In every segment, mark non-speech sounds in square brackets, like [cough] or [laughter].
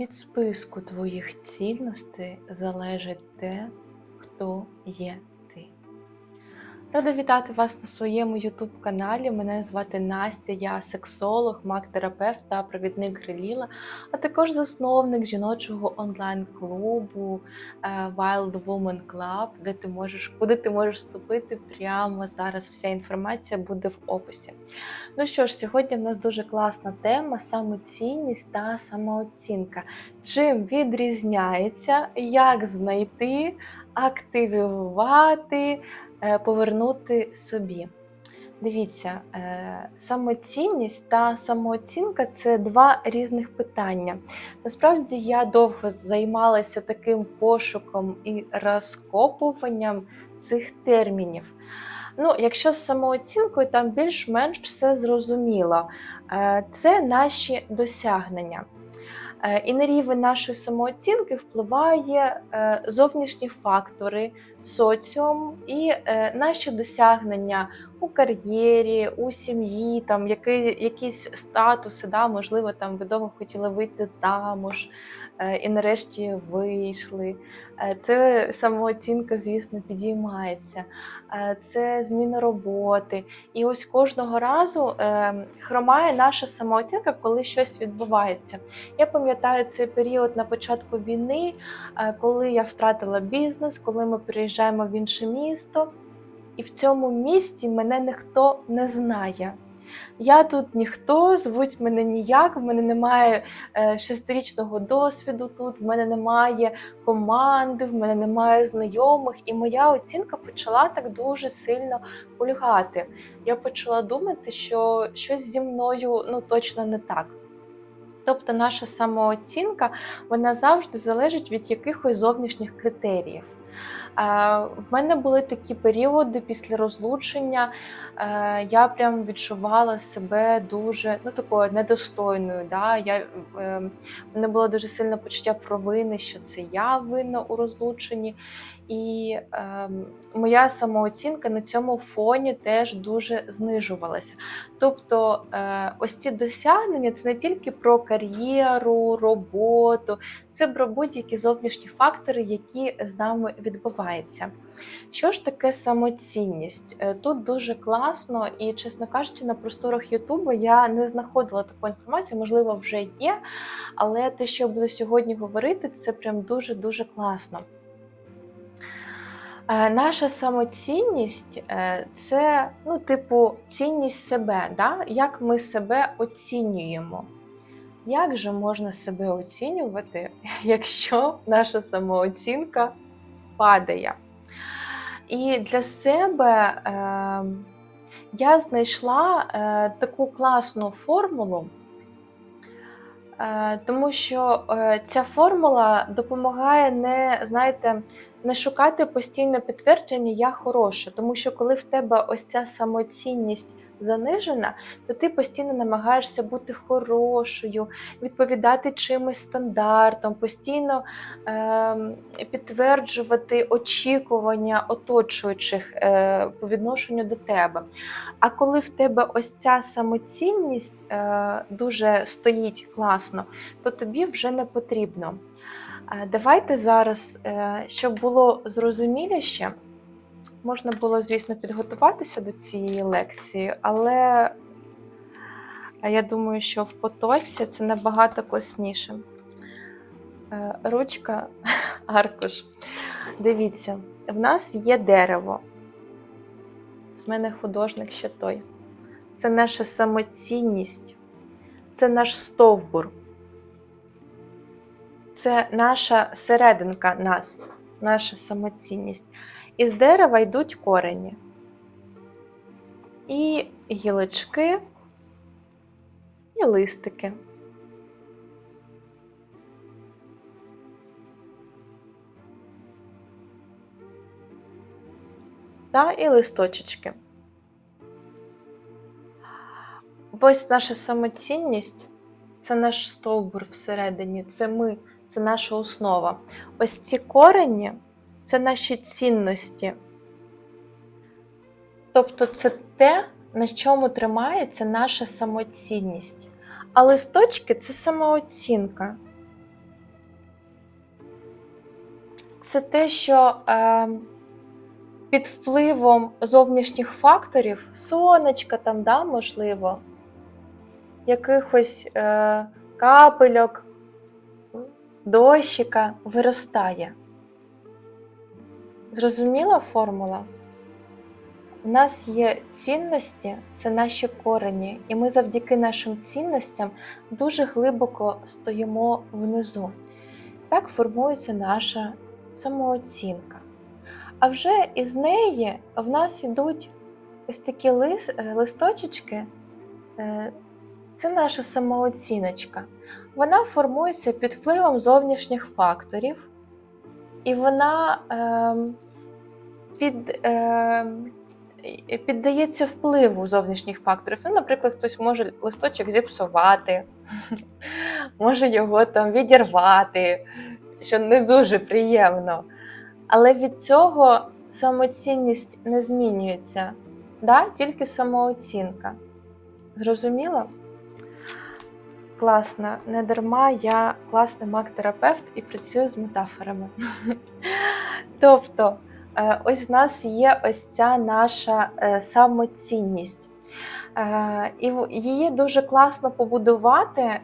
від списку твоїх цінностей залежить те, хто є. Рада вітати вас на своєму YouTube каналі. Мене звати Настя, я сексолог, маг-терапевт та провідник Гриліла, а також засновник жіночого онлайн-клубу е, Wild Woman Club, де ти можеш, куди ти можеш вступити прямо зараз. Вся інформація буде в описі. Ну що ж, сьогодні в нас дуже класна тема самоцінність та самооцінка. Чим відрізняється, як знайти, активувати, повернути собі. Дивіться, е, самоцінність та самооцінка це два різних питання. Насправді я довго займалася таким пошуком і розкопуванням цих термінів. Ну, якщо з самооцінкою, там більш-менш все зрозуміло. Е, Це наші досягнення. Е, І на рівень нашої самооцінки впливає е, зовнішні фактори, соціум і е, наші досягнення у кар'єрі, у сім'ї, там які, якісь статуси, да, можливо, там ви довго хотіли вийти замуж е, і нарешті вийшли. Е, Це самооцінка, звісно, підіймається. Е, Це зміна роботи. І ось кожного разу хромає наша самооцінка, коли щось відбувається. Я пам'ятаю цей період на початку війни, коли я втратила бізнес, коли ми переїжджаємо в інше місто, і в цьому місті мене ніхто не знає. Я тут ніхто, звуть мене ніяк, в мене немає е, шестирічного досвіду тут, в мене немає команди, в мене немає знайомих, і моя оцінка почала так дуже сильно кульгати. Я почала думати, що щось зі мною ну, точно не так. Тобто наша самооцінка вона завжди залежить від якихось зовнішніх критеріїв. В мене були такі періоди після розлучення. е, Я прям відчувала себе дуже ну, такою недостойною. Да? Я, е, в мене було дуже сильне почуття провини, що це я винна у розлученні. І е, моя самооцінка на цьому фоні теж дуже знижувалася. Тобто, ось ці досягнення це не тільки про кар'єру, роботу, це про будь-які зовнішні фактори, які з нами відбуваються. Що ж таке самоцінність? Е, Тут дуже класно, і, чесно кажучи, на просторах Ютубу я не знаходила таку інформацію, можливо, вже є, але те, що буду сьогодні говорити, це прям дуже-дуже класно. Е, Наша самоцінність е, це, ну, типу, цінність себе, да? як ми себе оцінюємо. Як же можна себе оцінювати, [laughs] якщо наша самооцінка падає? І для себе е, я знайшла е, таку класну формулу, е, тому що ця формула допомагає не, знаєте, не шукати постійне підтвердження я хороша, тому що коли в тебе ось ця самоцінність занижена, то ти постійно намагаєшся бути хорошою, відповідати чимось стандартам, постійно е, підтверджувати очікування оточуючих е, по відношенню до тебе. А коли в тебе ось ця самоцінність е, дуже стоїть класно, то тобі вже не потрібно. Е, Давайте зараз, е, щоб було зрозуміліше, можна було, звісно, підготуватися до цієї лекції, але я думаю, що в потоці це набагато класніше. Е, Ручка, [laughs] аркуш. Дивіться, в нас є дерево. З мене художник ще той. Це наша самоцінність, це наш стовбур це наша серединка нас, наша самоцінність. Із дерева йдуть корені. І гілочки, і листики. Та і листочечки. Ось наша самоцінність це наш стовбур всередині, це ми, це наша основа. Ось ці корені це наші цінності. Тобто це те, на чому тримається наша самоцінність. А листочки це самооцінка. це те, що е, під впливом зовнішніх факторів, сонечка там, да, можливо, якихось е, капельок, дощика виростає. Зрозуміла формула? У нас є цінності, це наші корені, і ми завдяки нашим цінностям дуже глибоко стоїмо внизу. Так формується наша самооцінка. А вже із неї в нас йдуть ось такі лис, е, листочечки, е, це наша самооціночка. Вона формується під впливом зовнішніх факторів, і вона е, під, е, піддається впливу зовнішніх факторів. Ну, наприклад, хтось може листочок зіпсувати, [laughs] може його там відірвати, що не дуже приємно. Але від цього самоцінність не змінюється, да? тільки самооцінка. Зрозуміло? Класно, не дарма я класний маг-терапевт і працюю з метафорами. [laughs] Тобто, е, ось в нас є ось ця наша е, самоцінність. Е, І її дуже класно побудувати,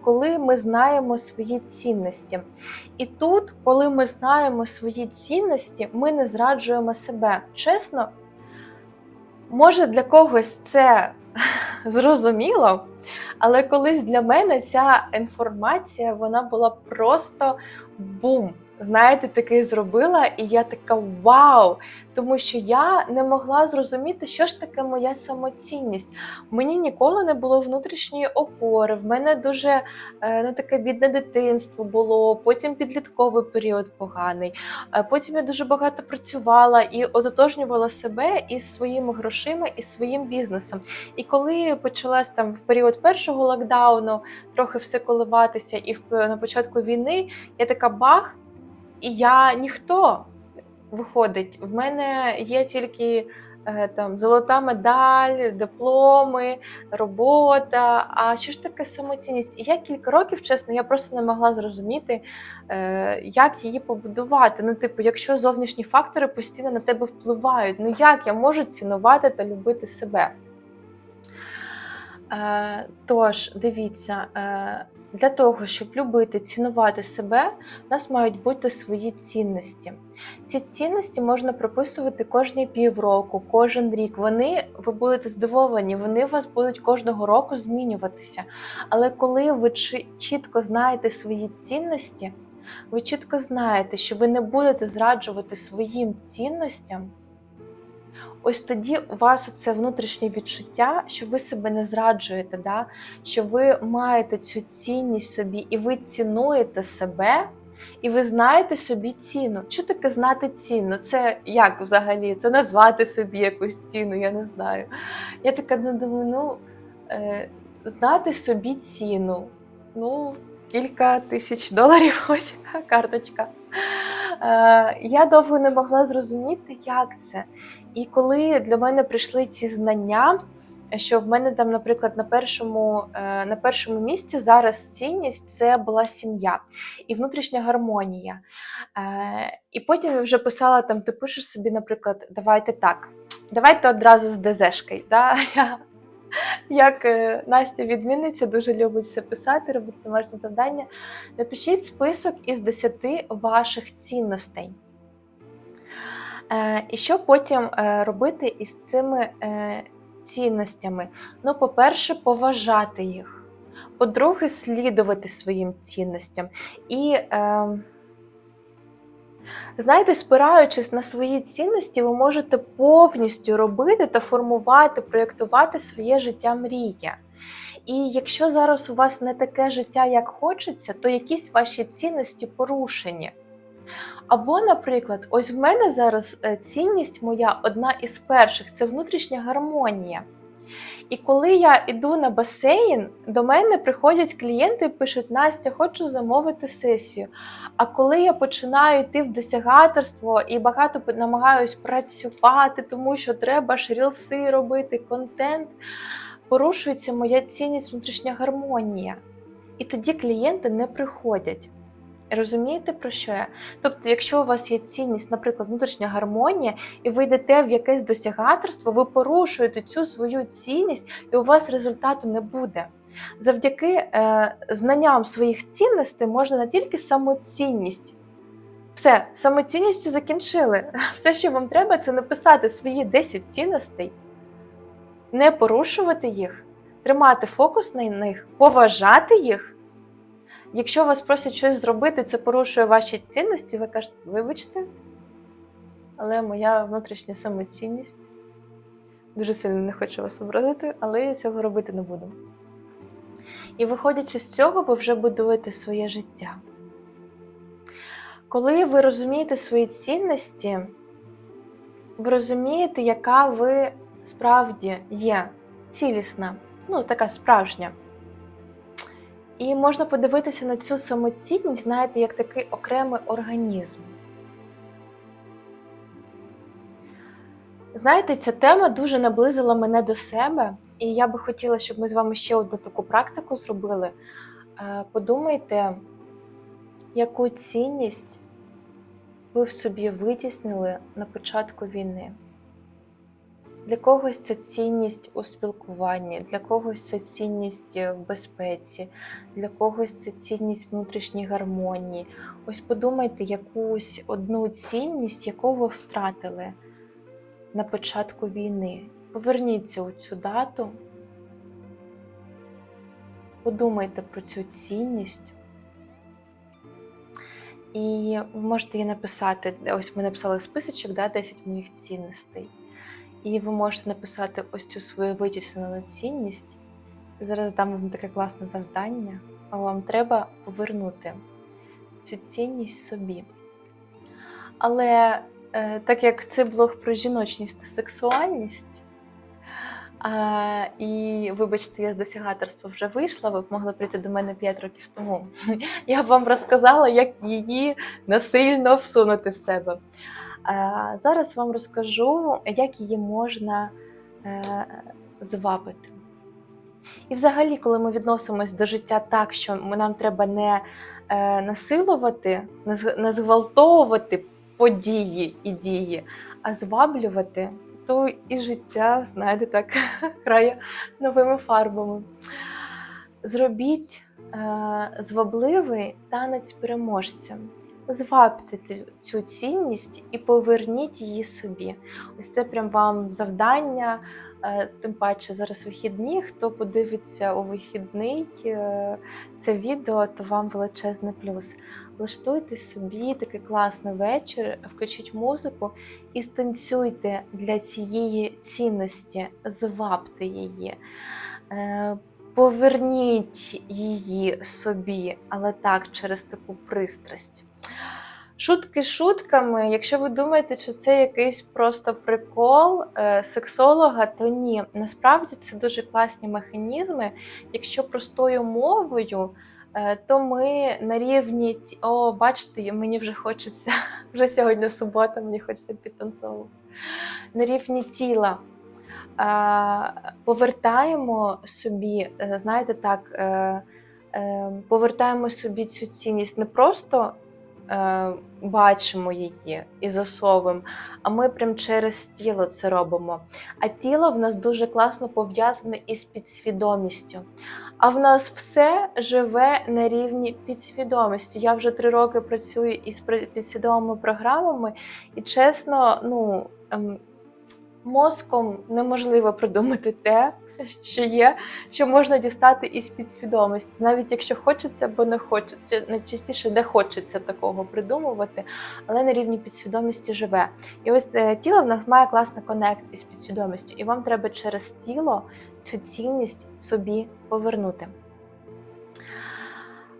коли ми знаємо свої цінності. І тут, коли ми знаємо свої цінності, ми не зраджуємо себе. Чесно, може для когось це зрозуміло, але колись для мене ця інформація вона була просто бум. Знаєте, такий зробила, і я така вау! Тому що я не могла зрозуміти, що ж таке моя самоцінність. Мені ніколи не було внутрішньої опори. В мене дуже е, ну, таке бідне дитинство було, потім підлітковий період поганий. Е, Потім я дуже багато працювала і ототожнювала себе із своїми грошима і своїм бізнесом. І коли почалась там в період першого локдауну трохи все коливатися, і на початку війни я така бах, і я ніхто виходить. В мене є тільки е, там золота медаль, дипломи, робота. А що ж таке самоцінність? Я кілька років, чесно, я просто не могла зрозуміти, е, як її побудувати. Ну, типу, якщо зовнішні фактори постійно на тебе впливають, ну як я можу цінувати та любити себе? Е, Тож, дивіться, для того, щоб любити, цінувати себе, в нас мають бути свої цінності. Ці цінності можна прописувати кожні півроку, кожен рік. Вони, ви будете здивовані, вони у вас будуть кожного року змінюватися. Але коли ви чітко знаєте свої цінності, ви чітко знаєте, що ви не будете зраджувати своїм цінностям. Ось тоді у вас це внутрішнє відчуття, що ви себе не зраджуєте, да? що ви маєте цю цінність собі, і ви цінуєте себе, і ви знаєте собі ціну. Що таке знати ціну? Це як взагалі? Це назвати собі якусь ціну, я не знаю. Я така ну, думаю, ну е, знати собі ціну. Ну, кілька тисяч доларів, [laughs] ось карточка. Е, я довго не могла зрозуміти, як це. І коли для мене прийшли ці знання, що в мене там, наприклад, на першому, е, на першому місці зараз цінність це була сім'я і внутрішня гармонія. Е, І потім я вже писала там: ти пишеш собі, наприклад, давайте так, давайте одразу з ДЗшкою. Да? [laughs] Як е, Настя відмінниця, дуже любить все писати, робити домашнє завдання. Напишіть список із 10 ваших цінностей. Е, І що потім е, робити із цими цінностями? Ну, по-перше, поважати їх. По-друге, слідувати своїм цінностям. І, е, знаєте, спираючись на свої цінності, ви можете повністю робити та формувати, проєктувати своє життя мрія. І якщо зараз у вас не таке життя, як хочеться, то якісь ваші цінності порушені. Або, наприклад, ось в мене зараз е, цінність моя одна із перших це внутрішня гармонія. І коли я йду на басейн, до мене приходять клієнти і пишуть: Настя, хочу замовити сесію. А коли я починаю йти в досягаторство і багато намагаюсь працювати, тому що треба ж рілси робити, контент, порушується моя цінність внутрішня гармонія. І тоді клієнти не приходять. Розумієте, про що я? Тобто, якщо у вас є цінність, наприклад, внутрішня гармонія, і ви йдете в якесь досягаторство, ви порушуєте цю свою цінність, і у вас результату не буде. Завдяки е, знанням своїх цінностей можна не тільки самоцінність. Все, самоцінністю закінчили. [laughs] Все, що вам треба, це написати свої 10 цінностей, не порушувати їх, тримати фокус на них, поважати їх. Якщо вас просять щось зробити, це порушує ваші цінності, ви кажете, вибачте, але моя внутрішня самоцінність дуже сильно не хочу вас образити, але я цього робити не буду. І виходячи з цього, ви вже будуєте своє життя. Коли ви розумієте свої цінності, ви розумієте, яка ви справді є цілісна, ну, така справжня. І можна подивитися на цю самоцінність, знаєте, як такий окремий організм. Знаєте, ця тема дуже наблизила мене до себе, і я би хотіла, щоб ми з вами ще одну таку практику зробили. Е, Подумайте, яку цінність ви в собі витіснили на початку війни. Для когось це цінність у спілкуванні, для когось це цінність в безпеці, для когось це цінність внутрішньої гармонії. Ось подумайте якусь одну цінність, яку ви втратили на початку війни. Поверніться у цю дату, подумайте про цю цінність. І ви можете її написати. Ось ми написали списочок, да, 10 моїх цінностей. І ви можете написати ось цю свою витіснену цінність. Зараз дам вам таке класне завдання, а вам треба повернути цю цінність собі. Але е, так як це блог про жіночність та сексуальність, і, вибачте, я з досягаторства вже вийшла, ви б могли прийти до мене 5 років тому. [laughs] Я б вам розказала, як її насильно всунути в себе. Зараз вам розкажу, як її можна е, звабити. І взагалі, коли ми відносимось до життя так, що нам треба не е, насилувати, не зґвалтовувати події і дії, а зваблювати, то і життя, знаєте, так, [laughs] грає новими фарбами. Зробіть е, звабливий танець переможця. Звабте цю цінність і поверніть її собі. Ось це прям вам завдання. Е, Тим паче зараз вихідні. Хто подивиться у вихідний е, це відео, то вам величезний плюс. Влаштуйте собі такий класний вечір, включіть музику і станцюйте для цієї цінності, звабте її. Е, Поверніть її собі, але так, через таку пристрасть. Шутки шутками, якщо ви думаєте, що це якийсь просто прикол е, сексолога, то ні. Насправді це дуже класні механізми. Якщо простою мовою, е, то ми на рівні о, бачите, мені вже хочеться, [laughs] вже сьогодні субота, мені хочеться підтанцовувати. На рівні тіла. е, Повертаємо собі, знаєте, так, повертаємо собі цю цінність не просто е, бачимо її і засовуємо, а ми прям через тіло це робимо. А тіло в нас дуже класно пов'язане із підсвідомістю. А в нас все живе на рівні підсвідомості. Я вже три роки працюю із підсвідомими програмами, і чесно, ну. ем, Мозком неможливо придумати те, [laughs] що є, що можна дістати із підсвідомості, навіть якщо хочеться або не хочеться, найчастіше не хочеться такого придумувати, але на рівні підсвідомості живе. І ось е, тіло в нас має класний конект із підсвідомістю, і вам треба через тіло цю цінність собі повернути.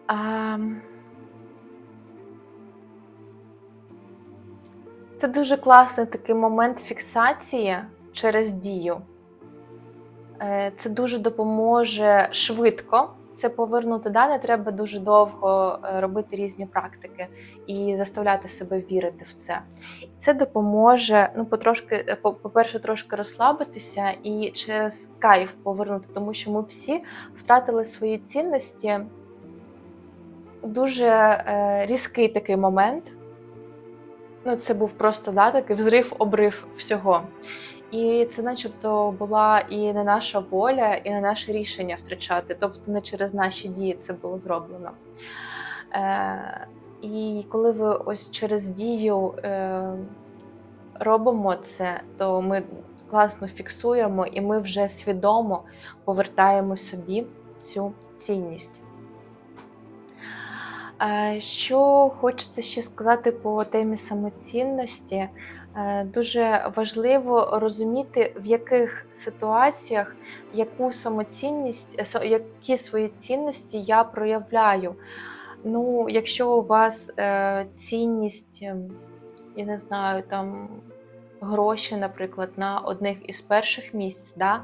А... Це дуже класний такий момент фіксації через дію. Е, Це дуже допоможе швидко це повернути. Да? Не треба дуже довго е, робити різні практики і заставляти себе вірити в це. Це допоможе, ну, потрошки, е, по- по-перше, трошки розслабитися і через кайф повернути, тому що ми всі втратили свої цінності дуже е, різкий такий момент. Ну, це був просто да, такий взрив, обрив всього. І це, начебто, була і не наша воля, і не наше рішення втрачати. Тобто не через наші дії це було зроблено. Е, і коли ви ось через дію е, робимо це, то ми класно фіксуємо і ми вже свідомо повертаємо собі цю цінність. Е, Що хочеться ще сказати по темі самоцінності? Е, Дуже важливо розуміти, в яких ситуаціях яку самоцінність, е, які свої цінності я проявляю. Ну, якщо у вас е, цінність, ем, я не знаю, там гроші, наприклад, на одних із перших місць, да?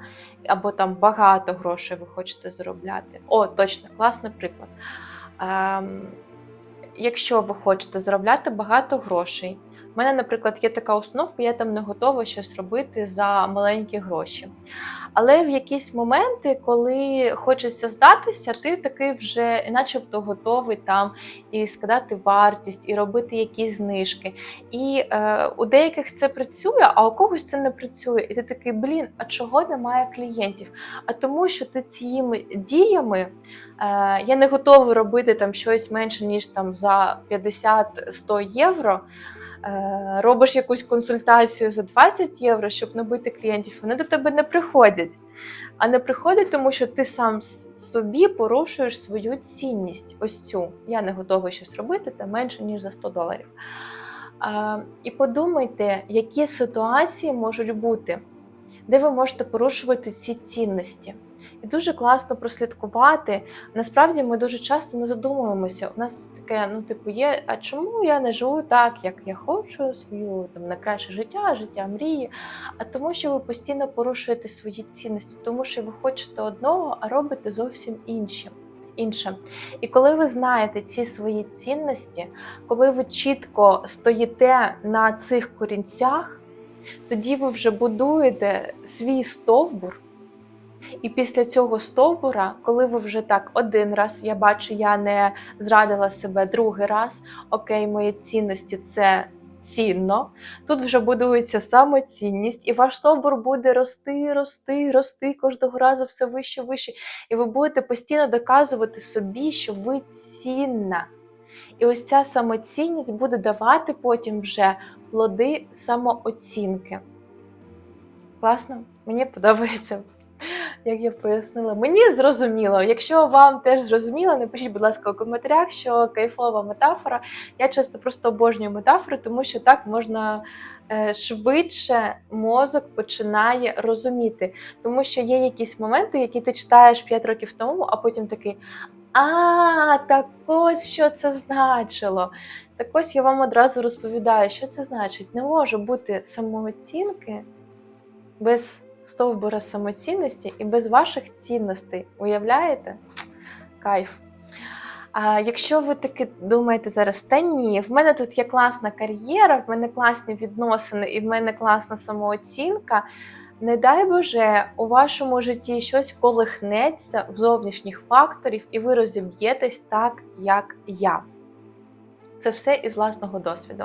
або там багато грошей ви хочете заробляти. О, точно, класний приклад. Ем, якщо ви хочете заробляти багато грошей, в мене, наприклад, є така установка, я там не готова щось робити за маленькі гроші. Але в якісь моменти, коли хочеться здатися, ти такий вже начебто готовий там і скидати вартість, і робити якісь знижки. І е, у деяких це працює, а у когось це не працює. І ти такий, блін, а чого немає клієнтів? А тому, що ти цими діями е, я не готовий робити там щось менше, ніж там за 50-100 євро. Е, робиш якусь консультацію за 20 євро, щоб набити клієнтів, вони до тебе не приходять. А не приходять, тому що ти сам собі порушуєш свою цінність. Ось цю. Я не готовий щось робити та менше, ніж за 100 доларів. Е, і подумайте, які ситуації можуть бути, де ви можете порушувати ці цінності. І дуже класно прослідкувати. Насправді ми дуже часто не задумуємося. У нас таке, ну, типу, є, а чому я не живу так, як я хочу, свою там найкраще життя, життя мрії. А тому, що ви постійно порушуєте свої цінності, тому що ви хочете одного, а робите зовсім інші. Інше. І коли ви знаєте ці свої цінності, коли ви чітко стоїте на цих корінцях, тоді ви вже будуєте свій стовбур. І після цього стовбура, коли ви вже так один раз, я бачу, я не зрадила себе другий раз, окей, мої цінності це цінно. Тут вже будується самоцінність, і ваш стовбур буде рости, рости, рости кожного разу все вище, вище. І ви будете постійно доказувати собі, що ви цінна. І ось ця самоцінність буде давати потім вже плоди самооцінки. Класно, мені подобається як я пояснила. Мені зрозуміло. Якщо вам теж зрозуміло, напишіть, будь ласка, у коментарях, що кайфова метафора. Я часто просто обожнюю метафори, тому що так можна е, швидше мозок починає розуміти. Тому що є якісь моменти, які ти читаєш 5 років тому, а потім такий. А, так ось що це значило. Так ось я вам одразу розповідаю, що це значить. Не може бути самооцінки без стовбура самоцінності і без ваших цінностей. Уявляєте? Кайф. А якщо ви таки думаєте зараз, та ні, в мене тут є класна кар'єра, в мене класні відносини і в мене класна самооцінка. Не дай Боже, у вашому житті щось колихнеться в зовнішніх факторів, і ви розіб'єтесь так, як я. Це все із власного досвіду.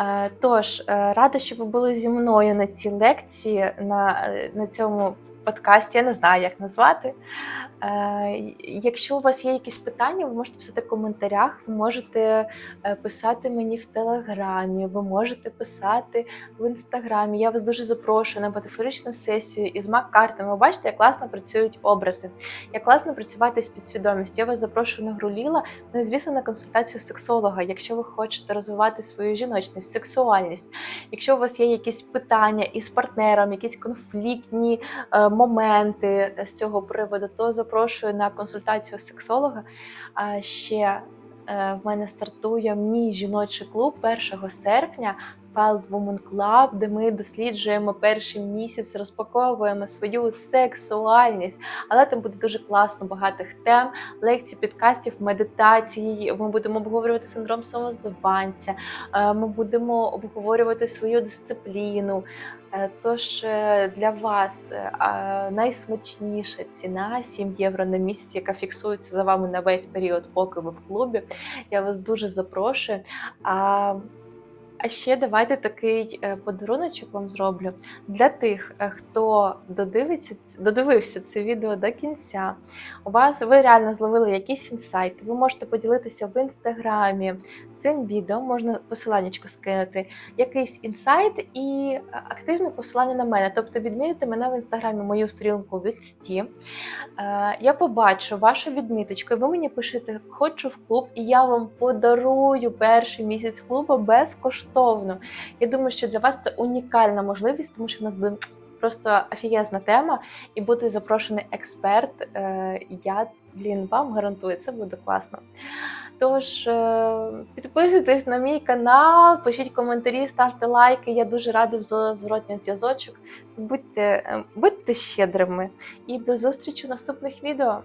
Е, Тож, е, рада, що ви були зі мною на цій лекції, на, е, на цьому подкасті. Я не знаю, як назвати. Е, Якщо у вас є якісь питання, ви можете писати в коментарях, ви можете е, писати мені в телеграмі, ви можете писати в інстаграмі. Я вас дуже запрошую на метафоричну сесію із мак-картами. Ви бачите, як класно працюють образи, як класно працювати з підсвідомістю. Я вас запрошую на гру Ліла, ну і звісно на консультацію сексолога, якщо ви хочете розвивати свою жіночність, сексуальність. Якщо у вас є якісь питання із партнером, якісь конфліктні е, моменти з цього приводу, то запрошую на консультацію сексолога. А ще е, в мене стартує мій жіночий клуб 1 серпня. Wild Woman Club, де ми досліджуємо перший місяць, розпаковуємо свою сексуальність. Але там буде дуже класно, багатих тем, лекцій, підкастів, медитацій. Ми будемо обговорювати синдром самозванця, е, ми будемо обговорювати свою дисципліну. Е, Тож е, для вас найсмачніша ціна 7 євро на місяць, яка фіксується за вами на весь період, поки ви в клубі. Я вас дуже запрошую. А, ще давайте такий е, подаруночок вам зроблю для тих, е, хто додивиться додивився це відео до кінця. У вас ви реально зловили якийсь інсайт. Ви можете поділитися в інстаграмі цим відео, можна посиланнячко скинути, якийсь інсайт і е, активне посилання на мене. Тобто відмітити мене в інстаграмі мою сторінку від Сті. Я побачу вашу відміточку, і ви мені пишете Хочу в клуб, і я вам подарую перший місяць клубу безкоштовно. Я думаю, що для вас це унікальна можливість, тому що в нас буде просто офігезна тема, і буде запрошений експерт. Е, Я, блін, вам гарантую, це буде класно. Тож е, підписуйтесь на мій канал, пишіть коментарі, ставте лайки. Я дуже рада за зворотній зв'язочок. Будьте, е, будьте щедрими і до зустрічі в наступних відео.